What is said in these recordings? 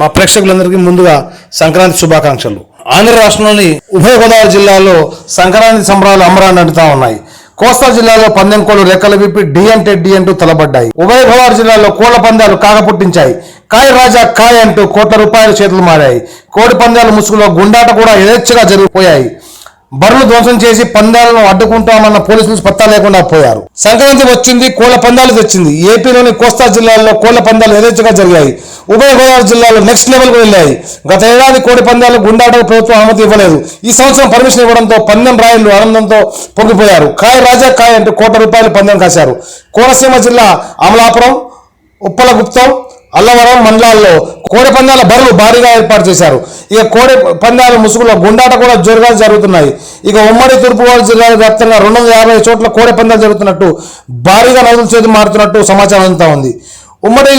మా ప్రేక్షకులందరికీ ముందుగా సంక్రాంతి శుభాకాంక్షలు. ఆంధ్ర రాష్ట్రంలోని ఉభయ గోదావరి జిల్లాలో సంక్రాంతి సంబరాలు అమరాన్ని అంటుతా ఉన్నాయి. కోస్తా జిల్లాలో పందెం కోళ్ళు రెక్కలు విప్పి డి అంటే డి అంటూ తలబడ్డాయి. ఉభయ గోదావరి జిల్లాలో కోళ్ళ పందాలు కాగపుట్టించాయి కాయ రాజా కాయ అంటూ కోట్ల రూపాయల చేతులు మారాయి. కోడి పందాల ముసుగులో గుండాట కూడా యథేచ్ఛగా జరిగిపోయాయి. బర్రెలు ధ్వంసం చేసి పందాలను అడ్డుకుంటామన్న పోలీసులు పత్తా లేకుండా పోయారు. సంక్రాంతి వచ్చింది కోళ్ళ పందాలు తెచ్చింది. ఏపీలోని కోస్తా జిల్లాల్లో కోళ్ళ పందాలు యథేచ్ఛగా జరిగాయి. ఉభయ గోదావరి జిల్లాలో నెక్స్ట్ లెవెల్కు వెళ్ళాయి. గత ఏడాది కోడి పందాలు గుండాటకు ప్రభుత్వం అనుమతి ఇవ్వలేదు. ఈ సంవత్సరం పర్మిషన్ ఇవ్వడంతో పందెం రాయలు ఆనందంతో పొంగిపోయారు. కాయ రాజా కాయ అంటూ కోట్ల రూపాయలు పందెం కాశారు. కోనసీమ జిల్లా అమలాపురం ఉప్పలగుప్తం అల్లవరం మండలాల్లో కోడి పందాల బరులు భారీగా ఏర్పాటు చేశారు. ఇక కోడి పందాల ముసుగులో గుండాట కూడా జోరుగా జరుగుతున్నాయి. ఇక ఉమ్మడి తూర్పుగోదావరి జిల్లా వ్యాప్తంగా రెండు వందల యాభై చోట్ల కోడి పందాలు జరుగుతున్నట్టు భారీగా నదులు చేతి మారుతున్నట్టు సమాచారం అంతా ఉంది. ఉమ్మడి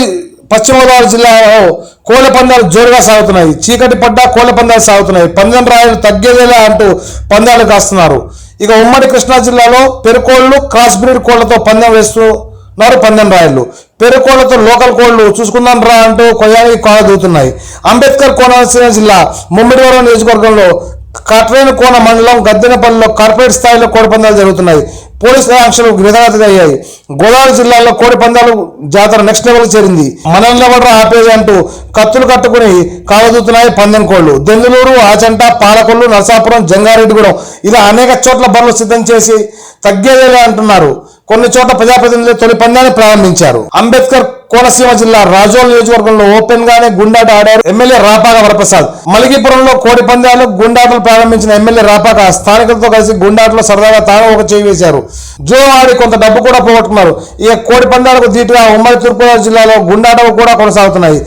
పశ్చిమ గోదావరి జిల్లాలో కోళ్ళ పందాలు జోరుగా సాగుతున్నాయి. చీకటి పడ్డా కోళ్ళ పందాలు సాగుతున్నాయి. పందెం రాయలు తగ్గేదేలా అంటూ పందాలు కాస్తున్నారు. ఇక ఉమ్మడి కృష్ణా జిల్లాలో పెరుకోళ్ళు క్రాస్ బ్రీడ్ కోళ్ళతో పందెం వేస్తున్నారు పందెం రాయలు పెరుకోళ్ళతో లోకల్ కోళ్ళు చూసుకుందాం రా అంటూ కొయ్యానికి కోడ దూతున్నాయి. అంబేద్కర్ కోనసీమ జిల్లా ముమ్మిడివరం నియోజకవర్గంలో కట్రేని కోన మండలం గద్దెనపల్లిలో కార్పొరేట్ స్థాయిలో కోడి పందాలు జరుగుతున్నాయి. పోలీస్ ఆంక్షలు విధగతి అయ్యాయి గోదావరి జిల్లాలో కోడి పందాలు జాతర నెక్స్ట్ లెవెల్ చేరింది. మనల్ని ఎవరు ఆపేది అంటూ కత్తులు కట్టుకుని కావదుతున్నాయి పందెం కోళ్ళు. దెందులూరు ఆచంట పాలకొల్లు నరసాపురం జంగారెడ్డిగూడెం ఇలా అనేక చోట్ల బరులు సిద్ధం చేసి తగ్గేదేలే అంటున్నారు. కొన్ని చోట్ల ప్రజాప్రతినిధులు తొలి పందాన్ని ప్రారంభించారు. అంబేద్కర్ కోనసీమ జిల్లా రాజోల్ నియోజకవర్గంలో ఓపెన్ గానే గుండాట ఆడారు ఎమ్మెల్యే రాపాక వరప్రసాద్. మలిగిపురంలో కోడి పందాలు గుండాటలు ప్రారంభించిన ఎమ్మెల్యే రాపాక స్థానికులతో కలిసి గుండాటలో సరదాగా తాను ఒక చేయి వేశారు. జో ఆడి కొంత డబ్బు కూడా పోగొట్టుకున్నారు. ఇక కోడి పందాలకు ధీటుగా ఉమ్మడి తూర్పుగోదావరి జిల్లాలో గుండాటలు కూడా కొనసాగుతున్నాయి.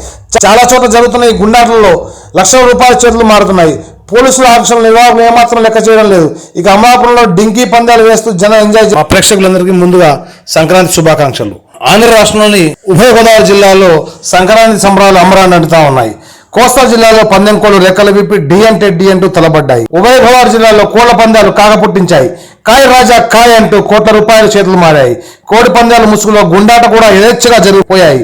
చాలా చోట్ల జరుగుతున్న ఈ గుండాటలలో లక్షల రూపాయల చేతులు మారుతున్నాయి. పోలీసుల ఆఫీసుల నిర్వాహకులు ఏమాత్రం లెక్క చేయడం లేదు. ఇక అమలాపురంలో డింకీ పందాలు వేస్తూ జనం ఎంజాయ్ మా ప్రేక్షకులందరికీ ముందుగా సంక్రాంతి శుభాకాంక్షలు. ఆంధ్ర రాష్ట్రంలోని ఉభయ గోదావరి జిల్లాలో సంక్రాంతి సంబరాలు అమరాన్ని అంటుతా ఉన్నాయి. కోస్తా జిల్లాలో పందెం కోళ్ళు రెక్కలు విప్పి డి అంటే డి అంటూ తలబడ్డాయి. ఉభయ గోదావరి జిల్లాలో కోళ్ళ పందాలు కాకపుట్టించాయి కాయ రాజా కాయ అంటూ కోట్ల రూపాయల చేతులు మారాయి. కోడి పందాల ముసుగులో గుండాట కూడా యథేచ్ఛగా జరిగిపోయాయి.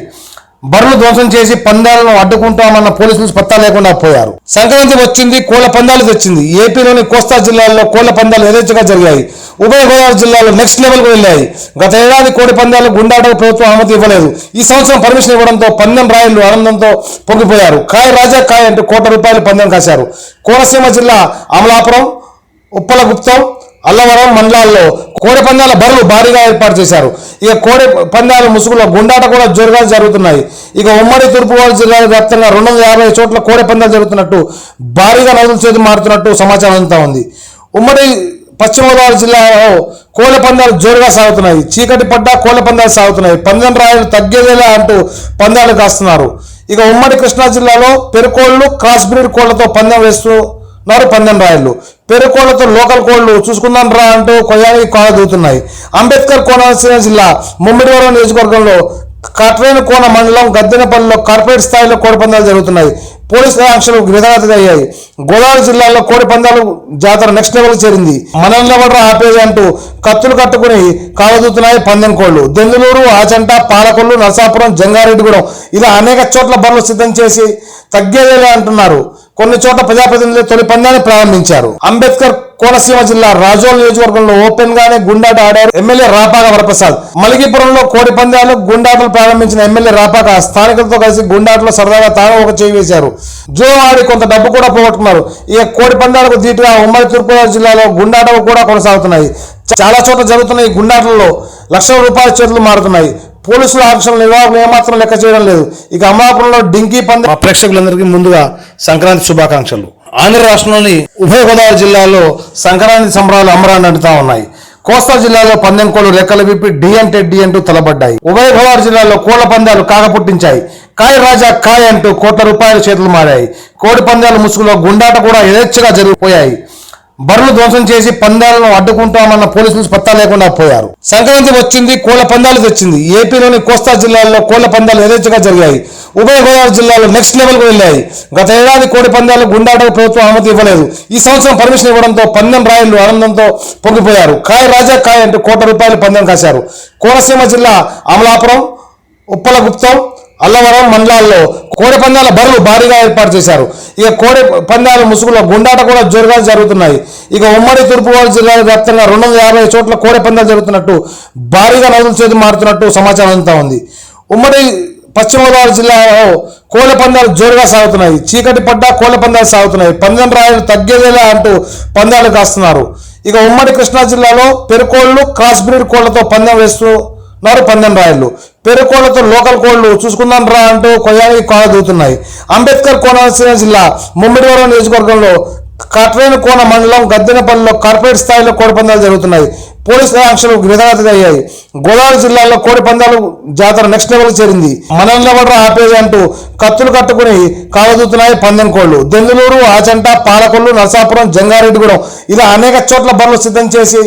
బర్రెలు ధ్వంసం చేసి పందాలను అడ్డుకుంటామన్న పోలీసులు పత్తా లేకుండా పోయారు. సంక్రాంతి వచ్చింది కోళ్ళ పందాలు తెచ్చింది. ఏపీలోని కోస్తా జిల్లాల్లో కోళ్ళ పందాలు యథేచ్ఛగా జరిగాయి. ఉభయ గోదావరి జిల్లాలో నెక్స్ట్ లెవెల్కు వెళ్ళాయి. గత ఏడాది కోడి పందాలు గుండాటకు ప్రభుత్వం అనుమతి ఇవ్వలేదు. ఈ సంవత్సరం పర్మిషన్ ఇవ్వడంతో పందెం రాయలు ఆనందంతో పొంగిపోయారు. కాయ రాజా కాయ అంటూ కోట్ల రూపాయలు పందెం కాశారు. కోనసీమ జిల్లా అమలాపురం ఉప్పలగుప్తం అల్లవరం మండలాల్లో కోడి పందాల బరులు భారీగా ఏర్పాటు చేశారు. ఇక కోడి పందాల ముసుగులో గుండాట కూడా జోరుగా జరుగుతున్నాయి. ఇక ఉమ్మడి తూర్పుగోదావరి జిల్లా వ్యాప్తంగా రెండు వందల యాభై చోట్ల కోడి పందాలు జరుగుతున్నట్టు భారీగా నదులు చేతి మారుతున్నట్టు సమాచారం అంతా ఉంది. ఉమ్మడి పశ్చిమ గోదావరి జిల్లాలో కోళ్ళ పందాలు జోరుగా సాగుతున్నాయి. చీకటి పడ్డా కోళ్ళ పందాలు సాగుతున్నాయి. పందెం రాయలు తగ్గేదేలా అంటూ పందాలు కాస్తున్నారు. ఇక ఉమ్మడి కృష్ణా జిల్లాలో పెరుకోళ్ళు క్రాస్ బ్రీడ్ కోళ్ళతో పందెం వేస్తూ నారు పందెం రాయలు పెరుకోళ్ళతో లోకల్ కోళ్ళు చూసుకుందాం రా అంటూ కొయ్యానికి కాలు దూతున్నాయి. అంబేద్కర్ కోనసీమ జిల్లా ముమ్మిడివరం నియోజకవర్గంలో కట్రేని కోన మండలం గద్దెనపల్లిలో కార్పొరేట్ స్థాయిలో కోడి పందాలు జరుగుతున్నాయి. పోలీస్ ఆంక్షలు విధగతి అయ్యాయి గోదావరి జిల్లాలో కోడి పందాలు జాతర నెక్స్ట్ లెవెల్ చేరింది. మనల్ని ఎవరు ఆపేది అంటూ కత్తులు కట్టుకుని కావదుతున్నాయి పందెం కోళ్ళు. దెందులూరు ఆచంట పాలకొల్లు నరసాపురం జంగారెడ్డిగూడెం ఇలా అనేక చోట్ల బరులు సిద్ధం చేసి తగ్గేదేలే అంటున్నారు. కొన్ని చోట్ల ప్రజాప్రతినిధులు తొలి పందాన్ని ప్రారంభించారు. అంబేద్కర్ కోనసీమ జిల్లా రాజోల్ నియోజకవర్గంలో ఓపెన్ గానే గుండాట ఆడారు ఎమ్మెల్యే రాపాక వరప్రసాద్. మలిగిపురంలో కోడి పందాలు గుండాటలు ప్రారంభించిన ఎమ్మెల్యే రాపాక స్థానికులతో కలిసి గుండాటలో సరదాగా తాను ఒక చేయి వేశారు. జో ఆడి కొంత డబ్బు కూడా పోగొట్టుకున్నారు. ఇక కోడి పందాలకు ధీటుగా ఉమ్మడి తూర్పుగోదావరి జిల్లాలో గుండాటలు కూడా కొనసాగుతున్నాయి. చాలా చోట్ల జరుగుతున్న ఈ గుండాటలలో లక్షల రూపాయల చేతులు మారుతున్నాయి. పోలీసుల ఆంక్షల నిర్వాహకులు ఏమాత్రం లెక్క చేయడం లేదు. ఇక అమలాపురంలో డింకీ పంద మా ప్రేక్షకులందరికీ ముందుగా సంక్రాంతి శుభాకాంక్షలు. ఆంధ్ర రాష్ట్రంలోని ఉభయ గోదావరి జిల్లాలో సంక్రాంతి సంబరాలు అమరాన్ని అంటుతా ఉన్నాయి. కోస్తా జిల్లాలో పందెం కోళ్ళు రెక్కలు విప్పి డి అంటే డి అంటూ తలబడ్డాయి. ఉభయ గోదావరి జిల్లాలో కోళ్ళ పందాలు కాకపుట్టించాయి. కాయ రాజా కాయ అంటూ కోట్ల రూపాయల చేతులు మారాయి. కోడి పందాల ముసుగులో గుండాట కూడా యథేచ్ఛగా జరిగిపోయాయి. బరులు ధ్వంసం చేసి పందాలను అడ్డుకుంటామన్న పోలీసులు పత్తా లేకుండా పోయారు. సంక్రాంతి వచ్చింది కోళ్ళ పందాలు తెచ్చింది. ఏపీలోని కోస్తా జిల్లాల్లో కోళ్ళ పందాలు యథేచ్ఛగా జరిగాయి. ఉభయ గోదావరి జిల్లాలో నెక్స్ట్ లెవెల్కు వెళ్ళాయి. గత ఏడాది కోడి పందాలు గుండాటకు ప్రభుత్వం అనుమతి ఇవ్వలేదు. ఈ సంవత్సరం పర్మిషన్ ఇవ్వడంతో పందెం రాయలు ఆనందంతో పొంగిపోయారు. కాయ రాజా కాయ అంటూ కోట్ల రూపాయలు పందెం కాశారు. కోనసీమ జిల్లా అమలాపురం ఉప్పలగుప్తం అల్లవరం మండలాల్లో కోడి పందాల బరులు భారీగా ఏర్పాటు చేశారు. ఇక కోడి పందాల ముసుగులో గుండాట కూడా జోరుగా జరుగుతున్నాయి. ఇక ఉమ్మడి తూర్పుగోదావరి జిల్లా వ్యాప్తంగా రెండు వందల యాభై చోట్ల కోడి పందాలు జరుగుతున్నట్టు భారీగా నదులు చేతి మారుతున్నట్టు సమాచారం అంతా ఉంది. ఉమ్మడి పశ్చిమ గోదావరి జిల్లాలో కోళ్ళ పందాలు జోరుగా సాగుతున్నాయి. చీకటి పడ్డా కోళ్ళ పందాలు సాగుతున్నాయి. పందెం రాయలు తగ్గేదేలా అంటూ పందాలు కాస్తున్నారు. ఇక ఉమ్మడి కృష్ణా జిల్లాలో పెరుకోళ్ళు క్రాస్ బ్రీడ్ కోళ్ళతో పందెం వేస్తున్నారు పందెం రాయలు పెరుకోళ్ళతో లోకల్ కోళ్ళు చూసుకుందాం రా అంటూ కొయ్యానికి కాల దూతున్నాయి. అంబేద్కర్ కోనసీమ జిల్లా ముమ్మిడివరం నియోజకవర్గంలో కట్రేను కోన మండలం గద్దెనపల్లిలో కార్పొరేట్ స్థాయిలో కోడి పందాలు జరుగుతున్నాయి. పోలీసు ఆంక్షలు విధానత అయ్యాయి. గోదావరి జిల్లాలో కోడి పందాలు జాతర నెక్స్ట్ లెవెల్ చేరింది. మనల్ని ఎవరు ఆపేది అంటూ కత్తులు కట్టుకుని కాలదూతున్నాయి పందెం కోళ్ళు. దెందులూరు ఆచంట పాలకొల్లు నరసాపురం జంగారెడ్డిగూడెం ఇలా అనేక చోట్ల బరులు సిద్ధం చేసి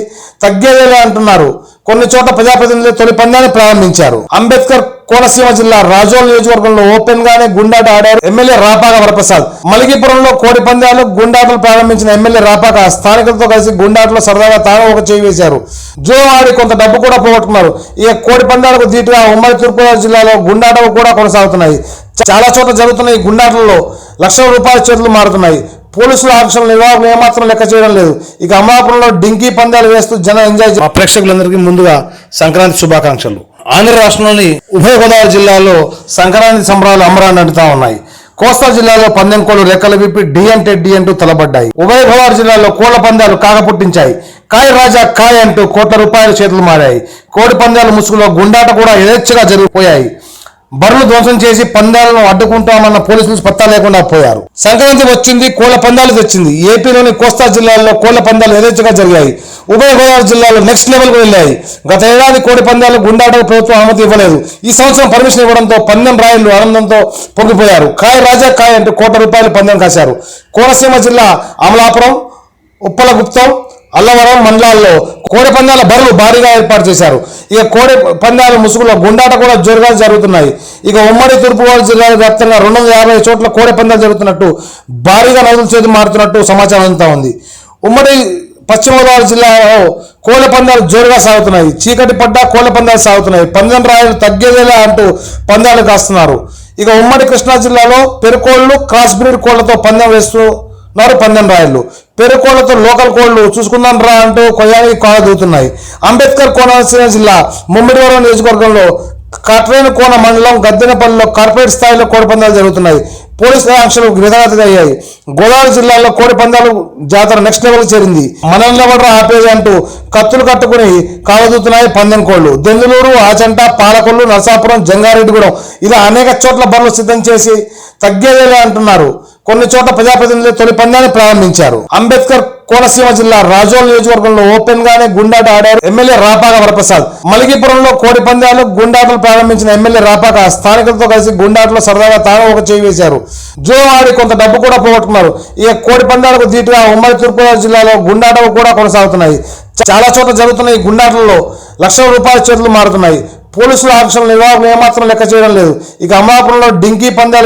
తగ్గేదేలే అంటున్నారు. కొన్ని చోట్ల ప్రజాప్రతినిధులు తొలి పందాన్ని ప్రారంభించారు. అంబేద్కర్ కోనసీమ జిల్లా రాజోల్ నియోజకవర్గంలో ఓపెన్ గానే గుండాట ఆడారు ఎమ్మెల్యే రాపాక వరప్రసాద్. మలిగిపురంలో కోడి పందాలు గుండాటలు ప్రారంభించిన ఎమ్మెల్యే రాపాక స్థానికులతో కలిసి గుండాటలో సరదాగా తాను ఒక చేయి వేశారు. జో ఆడి కొంత డబ్బు కూడా పోగొట్టుకున్నారు. ఇక కోడి పందాలకు ధీటుగా ఉమ్మడి తూర్పుగోదావరి జిల్లాలో గుండాటలు కూడా కొనసాగుతున్నాయి. చాలా చోట్ల జరుగుతున్న ఈ గుండాటలలో లక్షల రూపాయల చేతులు మారుతున్నాయి. పోలీసుల ఆంక్షల నిర్వాహకులు ఏమాత్రం లెక్క చేయడం లేదు. ఇక అమలాపురంలో డింకీ పందాలు వేస్తూ జనం ఎంజాయ్ ప్రేక్షకులందరికీ ముందుగా సంక్రాంతి శుభాకాంక్షలు. ఆంధ్ర రాష్ట్రంలోని ఉభయ గోదావరి జిల్లాలో సంక్రాంతి సంబరాలు అమరాన్ని అంటుతా ఉన్నాయి. కోస్తా జిల్లాలో పందెం కోళ్ళు రెక్కలు విప్పి డి అంటే డి అంటూ తలబడ్డాయి. ఉభయ గోదావరి జిల్లాలో కోళ్ళ పందాలు కాకపుట్టించాయి. కాయ రాజా కాయ అంటూ కోట్ల రూపాయల చేతులు మారాయి. కోడి పందాల ముసుగులో గుండాట కూడా యథేచ్ఛగా జరిగిపోయాయి. బరులు ధ్వంసం చేసి పందాలను అడ్డుకుంటామన్న పోలీసులు పత్తా లేకుండా పోయారు. సంక్రాంతి వచ్చింది కోళ్ళ పందాలు తెచ్చింది. ఏపీలోని కోస్తా జిల్లాల్లో కోళ్ళ పందాలు యథేచ్ఛగా జరిగాయి. ఉభయ గోదావరి జిల్లాలో నెక్స్ట్ లెవెల్కు వెళ్ళాయి. గత ఏడాది కోడి పందాలు గుండాటకు ప్రభుత్వం అనుమతి ఇవ్వలేదు. ఈ సంవత్సరం పర్మిషన్ ఇవ్వడంతో పందెం రాయలు ఆనందంతో పొంగిపోయారు. కాయ రాజా కాయ అంటూ కోట్ల రూపాయలు పందెం కాశారు. కోనసీమ జిల్లా అమలాపురం ఉప్పలగుప్తం అల్లవరం మండలాల్లో కోడి పందాల బరులు భారీగా ఏర్పాటు చేశారు. ఇక కోడి పందాల ముసుగులో గుండాట కూడా జోరుగా జరుగుతున్నాయి. ఇక ఉమ్మడి తూర్పుగోదావరి జిల్లా వ్యాప్తంగా రెండు వందల యాభై చోట్ల కోడి పందాలు జరుగుతున్నట్టు భారీగా నదులు చేతి మారుతున్నట్టు సమాచారం అంతా ఉంది. ఉమ్మడి పశ్చిమ గోదావరి జిల్లాలో కోళ్ళ పందాలు జోరుగా సాగుతున్నాయి. చీకటి పడ్డా కోళ్ళ పందాలు సాగుతున్నాయి. పందెం రాయలు తగ్గేదేలా అంటూ పందాలు కాస్తున్నారు. ఇక ఉమ్మడి కృష్ణా జిల్లాలో పెరుకోళ్ళు క్రాస్ బ్రీడ్ కోళ్ళతో పందెం వేస్తున్నారు పందెం రాయలు పెరుకోళ్ళతో లోకల్ కోళ్ళు చూసుకుందాం రా అంటూ కొయ్యానికి కాల దూతున్నాయి. అంబేద్కర్ కోనసీమ జిల్లా ముమ్మిడివరం నియోజకవర్గంలో కట్రేను కోన మండలం గద్దెనపల్లిలో కార్పొరేట్ స్థాయిలో కోడి పందాలు జరుగుతున్నాయి. పోలీసు ఆంక్షలు విధానత అయ్యాయి. గోదావరి జిల్లాలో కోడి పందాలు జాతర నెక్స్ట్ లెవెల్ చేరింది. మనల్ని ఎవరు ఆపేది అంటూ కత్తులు కట్టుకుని కాలదూతున్నాయి పందెం కోళ్ళు. దెందులూరు ఆచంట పాలకొల్లు నరసాపురం జంగారెడ్డిగూడెం ఇలా అనేక చోట్ల బరులు సిద్ధం చేసి తగ్గేదేలే అంటున్నారు. కొన్ని చోట్ల ప్రజాప్రతినిధులు తొలి పందాన్ని ప్రారంభించారు. అంబేద్కర్ కోనసీమ జిల్లా రాజోల్ నియోజకవర్గంలో ఓపెన్ గానే గుండాట ఆడారు ఎమ్మెల్యే రాపాక వరప్రసాద్. మలిగిపురంలో కోడి పందాలు గుండాటలు ప్రారంభించిన ఎమ్మెల్యే రాపాక స్థానికులతో కలిసి గుండాటలో సరదాగా తాను ఒక చేయి వేశారు. జో ఆడి కొంత డబ్బు కూడా పోగొట్టుకున్నారు. ఇక కోడి పందాలకు ధీటుగా ఉమ్మడి తూర్పుగోదావరి జిల్లాలో గుండాటలు కూడా కొనసాగుతున్నాయి. చాలా చోట్ల జరుగుతున్న ఈ గుండాటలలో లక్షల రూపాయల చేతులు మారుతున్నాయి. పోలీసుల ఆంక్షల నిర్వాహకులు ఏమాత్రం లెక్క చేయడం లేదు. ఇక అమలాపురంలో డింకీ పందాలు